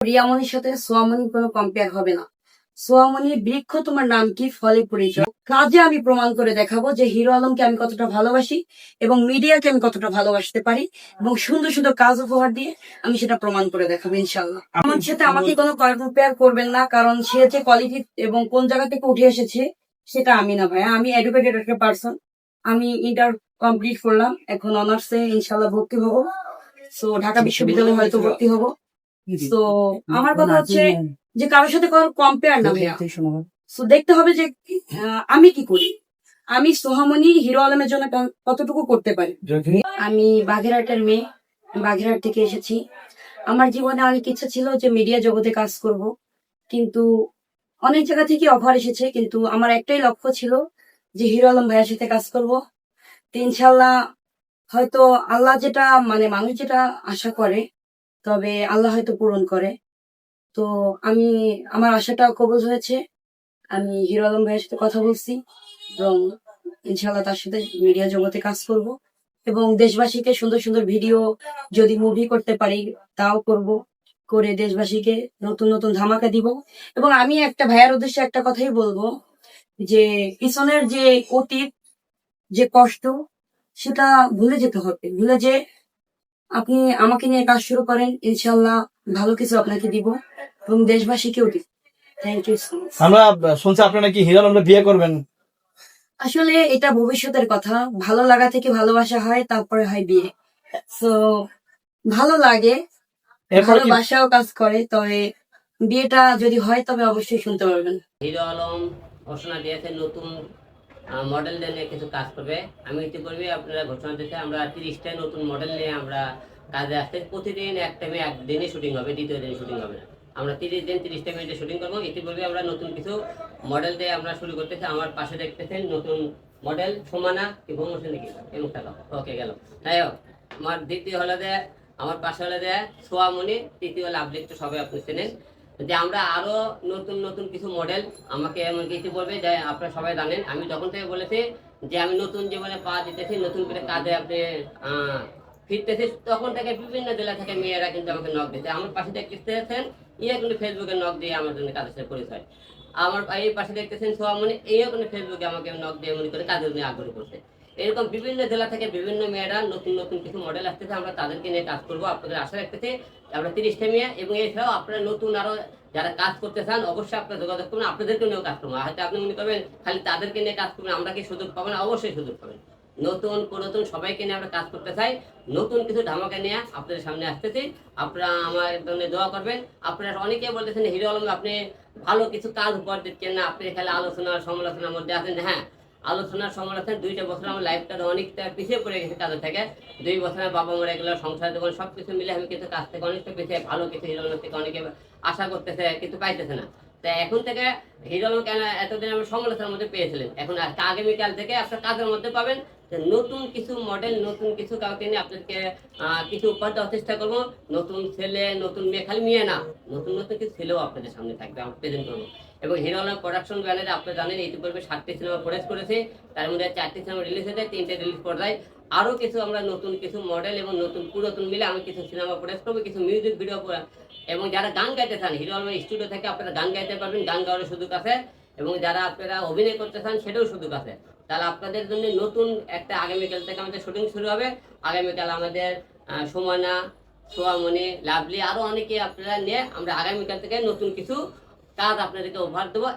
রিয়ামনির সাথে সোয়ামনির কোনো কম্পেয়ার হবে না। সোয়ামনি বৃক্ষ তোমার নাম কি? ফলে পরিচয় কাজে আমি প্রমাণ করে দেখাবো যে হিরো আলমকে আমি কতটা ভালোবাসি এবং মিডিয়াকে আমি কতটা ভালোবাসতে পারি এবং সুন্দর সুন্দর কাজ উপহার দিয়ে আমি সেটা প্রমাণ করে দেখাবো ইনশাল্লাহ আমার সাথে আমাকে কোনো কম্পেয়ার করবেন না কারণ সে যে কোয়ালিটি এবং কোন জায়গা থেকে উঠে এসেছে সেটা আমি না ভাই আমি এডুকেটেড একটা পার্সন আমি ইন্টার কমপ্লিট করলাম। এখন অনার্সে ইনশাল্লাহ ভর্তি হব। সো ঢাকা বিশ্ববিদ্যালয়ে হয়তো ভর্তি হব। তো আমার কথা হচ্ছে যে কারোর সাথে কোনো কম্পেয়ার না ভাইয়া। সো দেখতে হবে যে আমি কি করি? আমি সোহামনি হিরো আলমের জন্য কতটুকু করতে পারি? আমি বাগেরহাটের মেয়ে বাগেরহাট থেকে এসেছি। আমার জীবনে অনেক ইচ্ছা ছিল যে মিডিয়া জগতে কাজ করব কিন্তু অনেক জায়গা থেকে অফার এসেছে কিন্তু আমার একটাই লক্ষ্য ছিল যে হিরো আলম ভাইয়ের সাথে কাজ করব। তো ইনশাল্লাহ হয়তো আল্লাহ যেটা মানে মানুষ যেটা আশা করে তবে আল্লাহ হয়তো পূরণ করে। তো আমি, আমার আশাটা কবুল হয়েছে। আমি হিরো আলম ভাইয়ের সাথে কথা বলছি এবং ইনশাল্লাহ তার সাথে মিডিয়া জগতে কাজ করব এবং দেশবাসীকে সুন্দর সুন্দর ভিডিও যদি মুভি করতে পারি তাও করব, করে দেশবাসীকে নতুন নতুন ধামাকা দিব। এবং আমি একটা ভাইয়ার উদ্দেশ্যে একটা কথাই বলব যে পিছনের যে অতীত, যে কষ্ট, সেটা ভুলে যেতে হবে। ভুলে যে আপনি আমাকে নিয়ে কাজ শুরু করেন ইনশাল্লাহ ভালো কিছু আপনাকে দিব এবং দেশবাসীকেও দিব। থ্যাংক ইউ সো মাচ আমরা শুনছি আপনি নাকি হিরো আলমকে বিয়ে করবেন? আসলে এটা ভবিষ্যতের কথা। ভালো লাগা থেকে ভালোবাসা হয় তারপরে হয় বিয়ে। তো ভালো লাগে ভালোবাসাও কাজ করে তবে বিয়েটা যদি হয় তবে অবশ্যই শুনতে পারবেন। হিরো আলম ঘোষণা দিয়েছে নতুন মডেল নিয়ে কিছু কাজ করবে। আমি এটি ইতিপূর্বে আপনারা ঘোষণা দিতে আমরা তিরিশটা নতুন মডেল নিয়ে আমরা কাজে আসতে প্রতিদিন এক টাইমে একদিনই শুটিং হবে, দ্বিতীয় দিন শুটিং হবে। না আমরা তিরিশ দিন তিরিশটা মিনিটে শুটিং করব। এটি ইতিপূর্বে আমরা নতুন কিছু মডেল দিয়ে আমরা শুরু করতেছি আমার পাশে দেখতেছেন নতুন মডেল সমানা কি বঙ্গসে নাকি এমন ওকে গেল। যাই হোক, আমার দ্বিতীয় হলো যে, আমার পাশে হলো যে সোয়ামণি, তৃতীয় হলো আপনি একটু সবাই আপনি চেনেন। যে আমরা আরও নতুন নতুন কিছু মডেল আমাকে এমনকি বলবে যে আপনারা সবাই জানেন। আমি যখন থেকে বলেছি যে আমি নতুন জীবনে পা দিতেছি, নতুন করে কাজে আপনি ফিরতেছি, তখন থেকে বিভিন্ন জেলা থেকে মেয়েরা কিন্তু আমাকে নখ দিতে আমার পাশে দেখতেছেন ইয়ে কিন্তু ফেসবুকে নখ দিয়ে আমার জন্য কাজের সাথে পরিচয়। আমার এই পাশে দেখতেছেন সোয়ামনি এইও কিন্তু ফেসবুকে আমাকে নখ দিয়ে মনে করে কাজের নিয়ে আগ্রহ করছে। এরকম বিভিন্ন জেলা থেকে বিভিন্ন মেয়েরা নতুন নতুন কিছু মডেল আসতেছে, আমরা তাদেরকে নিয়ে কাজ করব, আপনাদের আশা রাখতেছি আমরা তিরিশটা মেয়ে এবং এছাড়াও আপনারা নতুন আরও যারা কাজ করতে চান, অবশ্যই আপনারা যোগাযোগ করবেন আপনাদেরকে নিয়েও কাজ করব। হয়তো আপনি মনে করবেন, খালি তাদেরকে নিয়ে কাজ করবেন, আমরা কি সুযোগ পাবো না? অবশ্যই সুযোগ পাবেন। নতুন, পুরাতন সবাইকে নিয়ে আমরা কাজ করতে চাই। নতুন কিছু ধামাকা নিয়ে আপনাদের সামনে আসতেছি। আপনারা আমার জন্য দোয়া করবেন। আপনারা অনেকে বলতেছেন, হিরো আলম, আপনি ভালো কিছু কাজ উপহার দিচ্ছেন না। আপনি খালি আলোচনা, সমালোচনার মধ্যে আছেন। হ্যাঁ আলোচনার সমালোচনা দুইটা বছর আমার লাইফটা অনেকটা পিছিয়ে পড়ে গেছে কাজের থেকে। দুই বছর বাবা মরে গেল, সংসার জীবন সব কিছু মিলে আমি কিন্তু কাজ থেকে অনেকটা পিছিয়ে, ভালো কিছু হিরো থেকে অনেকে আশা করতেছে, কিন্তু পাইতেছে না। তা এখন থেকে হিরোলম কেন এতদিন আমি সমালোচনার মধ্যে পেয়েছিলেন? এখন আগামীকাল থেকে আপনার কাজের মধ্যে পাবেন। নতুন কিছু মডেল নতুন কিছু কাউকে নিয়ে আপনাদেরকে কিছু উপহার দেওয়ার চেষ্টা করব। নতুন ছেলে, নতুন মেয়ে, খালি মেয়ে না, নতুন নতুন কিছু ছেলেও আপনাদের সামনে থাকবে আমরা প্রেজেন্ট করব। এবং হিরো আলম প্রোডাকশন ব্যানারে আপনারা জানেন ইতিপূর্বে সাতটি সিনেমা প্রোডাক্ট করেছে। তার মধ্যে চারটি সিনেমা রিলিজ হয়েছে, তিনটে রিলিজ পর্যায়ে আরও কিছু আমরা নতুন কিছু মডেল এবং নতুন পুরাতন মিলে আমি কিছু সিনেমা প্রোডাক্ট করব, কিছু মিউজিক ভিডিও এবং যারা গান গাইতে চান হিরো আলমের স্টুডিও থেকে আপনারা গান গাইতে পারবেন, গান গাওয়ার সুযোগ আছে। এবং যারা আপনারা অভিনয় করতে চান, সেটাও সুযোগ আছে। তাহলে আপনাদের জন্য নতুন একটা আগামীকাল থেকে আমাদের শুটিং শুরু হবে। আগামীকাল আমাদের সোমানা, সোয়ামণি, লাভলি আরও অনেকে আপনারা নিয়ে আমরা আগামীকাল থেকে নতুন কিছু কাজ আপনাদেরকে উপহার দেবো।